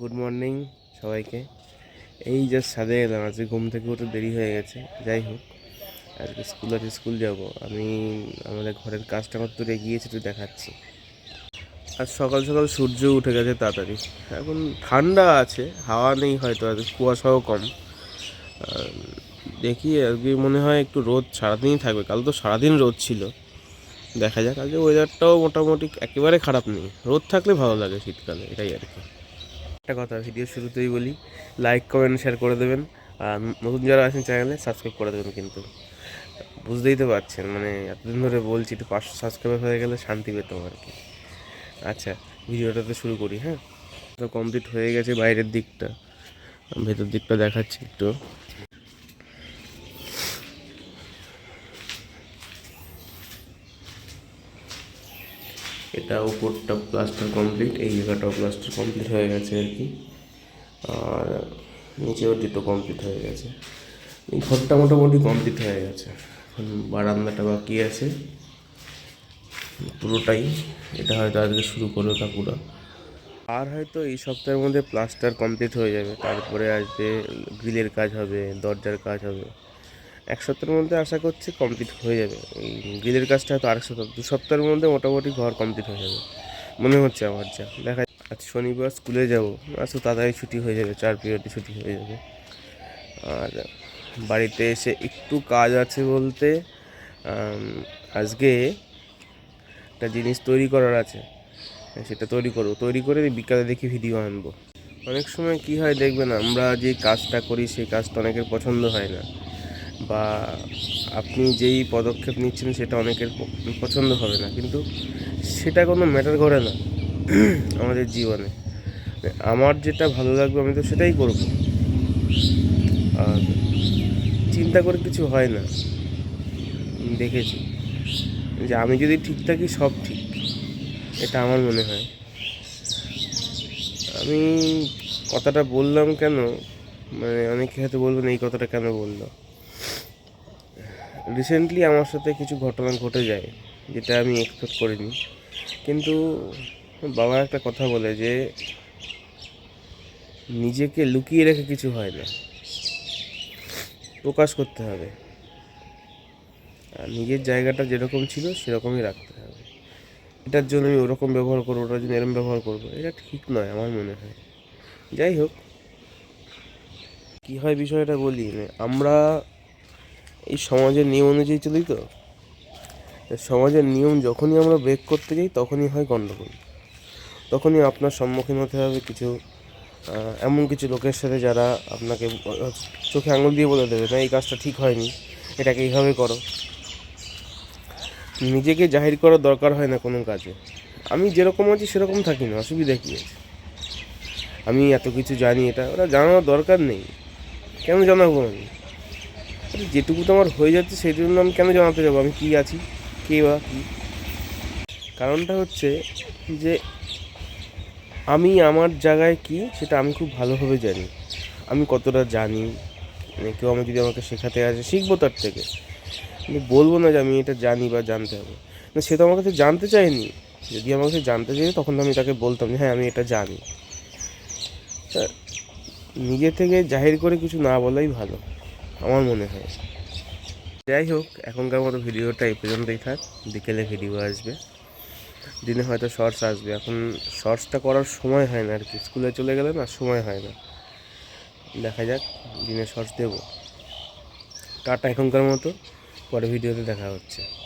Good morning সবাইকে। এই just সাদে এলাম, আজকে ঘুম থেকে উঠে দেরি হয়ে গেছে, যাই হোক। আজকে স্কুল আছে স্কুল যাব। আমি আমাদের ঘরের কাজটা মাত্র এগিয়েছি তো দেখাচ্ছি। আজ সকাল সকাল সূর্য উঠে গেছে তাড়াতাড়ি। এখন ঠান্ডা আছে, হাওয়া নেই হয়তো, আজ কুয়াশাও কম। আর দেখি, আজকে মনে হয় একটু রোদ, সারাদিনই থাকবে। কাল তো সারাদিন রোদ ছিল। দেখা যাক, আজকে ওয়েদারটাও মোটামুটি একেবারে খারাপ নেই। রোদ থাকলে ভালো লাগে শীতকালে, এটাই আর কি। একটা কথা ভিডিও শুরুতেই বলি লাইক কমেন্ট শেয়ার করে দেবেন। আর নতুন যারা আছেন চ্যানেলে সাবস্ক্রাইব করে দেবেন কিন্তু। বুঝতেই তো পারছেন মানে এতদিন ধরে বলছি, একটু পাঁচশো সাবস্ক্রাইবার হয়ে গেলে শান্তি পেতাম আর কি। আচ্ছা ভিডিওটা তো শুরু করি হ্যাঁ? তো কমপ্লিট হয়ে গেছে বাইরের দিকটা। ভেতর দিকটা দেখাচ্ছি একটু। এটা উপরটা প্লাস্টার কমপ্লিট এই জায়গাটাও প্লাস্টার কমপ্লিট হয়ে গেছে আর কি। আর নিচেও দুটো কমপ্লিট হয়ে গেছে। এই ঘরটা মোটামুটি কমপ্লিট হয়ে গেছে। এখন বারান্দাটা বাকি আছে। পুরোটাই। এটা হয়তো আজকে শুরু করল কাকুরা। আর হয়তো এই সপ্তাহের মধ্যে প্লাস্টার কমপ্লিট হয়ে যাবে। তারপরে আসবে, গ্রিলের কাজ হবে, দরজার কাজ হবে। এক সপ্তাহের মধ্যে আশা করছি কমপ্লিট হয়ে যাবে। এই গ্রিলের কাজটা হয়তো আরেক সপ্তাহ, দু সপ্তাহের মধ্যে মোটামুটি ঘর কমপ্লিট হয়ে যাবে। মনে হচ্ছে আমার যা। দেখা আজ শনিবার স্কুলে যাব তো তাড়াতাড়ি ছুটি হয়ে যাবে, চার পিরিয়ডে ছুটি হয়ে যাবে। আর বাড়িতে এসে একটু কাজ আছে বলতে আজকে একটা জিনিস তৈরি করার আছে। সেটা তৈরি করব। তৈরি করে বিকালে দেখি ভিডিও আনব। অনেক সময় কি হয় দেখবেন, আমরা যে কাজটা করি, সেই কাজটা অনেকের পছন্দ হয় না। বা আপনি যেই পদক্ষেপ নিচ্ছেন সেটা অনেকের পছন্দ হবে না। কিন্তু সেটা কোনো ম্যাটার করে না আমাদের জীবনে। আমার যেটা ভালো লাগবে আমি তো সেটাই করব। আর চিন্তা করে কিছু হয় না। দেখেছি যে আমি যদি ঠিক থাকি, সব ঠিক। এটা আমার মনে হয়। আমি কথাটা বললাম কেন? মানে অনেকে হয়তো বলবেন, এই কথাটা কেন বলল? রিসেন্টলি আমার সাথে কিছু ঘটনা ঘটে যায়, যেটা আমি এক্সপেক্ট করিনি। কিন্তু বাবা একটা কথা বলে যে, নিজেকে লুকিয়ে রেখে কিছু হয় না। প্রকাশ করতে হবে। আর নিজের জায়গাটা যেরকম ছিল, সেরকমই রাখতে হবে। এটার জন্য আমি ওরকম ব্যবহার করব, ওটার জন্য এরকম ব্যবহার করব, এটা ঠিক নয় আমার মনে হয়। যাই হোক, কী হয় বিষয়টা বলি, আমরা এই সমাজের নিয়ম অনুযায়ী চলি তো? সমাজের নিয়ম যখনই আমরা ব্রেক করতে যাই, তখনই হয় গণ্ডগোল তখনই আপনার সম্মুখীন হতে হবে কিছু এমন কিছু লোকের সাথে যারা আপনাকে চোখে আঙুল দিয়ে বলে দেবে, না, এই কাজটা ঠিক হয়নি, এটাকে এইভাবে করো। নিজেকে জাহির করার দরকার হয় না কোনো কাজে। আমি যেরকম আছি, সেরকম থাকি না, অসুবিধা কী আছে? আমি এত কিছু জানি, এটা, ওটা জানানোর দরকার নেই। কেন জানাব আমি? যেটুকু তো আমার হয়ে যাচ্ছে সেই জন্য আমি কেন জানাতে যাব? আমি কী আছি? কে বা কী? কারণটা হচ্ছে যে আমি আমার জায়গায় কি, সেটা আমি খুব ভালোভাবে জানি। আমি কতটা জানি মানে কেউ আমি যদি আমাকে শেখাতে আসে, শিখব তার থেকে। আমি বলব না যে আমি এটা জানি বা জানতে হবে। না, সে তো আমার কাছে জানতে চায়নি। যদি আমার কাছে জানতে চাই তখন আমি তাকে বলতাম যে হ্যাঁ আমি এটা জানি। নিজে থেকে জাহির করে কিছু না বলাই ভালো। আমার মনে হয়। যাই হোক এখনকার মতো ভিডিওটা এই পর্যন্তই থাক। বিকেলে ভিডিও আসবে। দিনে হয়তো শর্টস আসবে। এখন শর্টসটা করার সময় হয় না আর কি। স্কুলে চলে গেলে না সময় হয় না। দেখা যাক, দিনে শর্টস দেবো। টাটা এখনকার মতো। পরে ভিডিওতে দেখা হচ্ছে।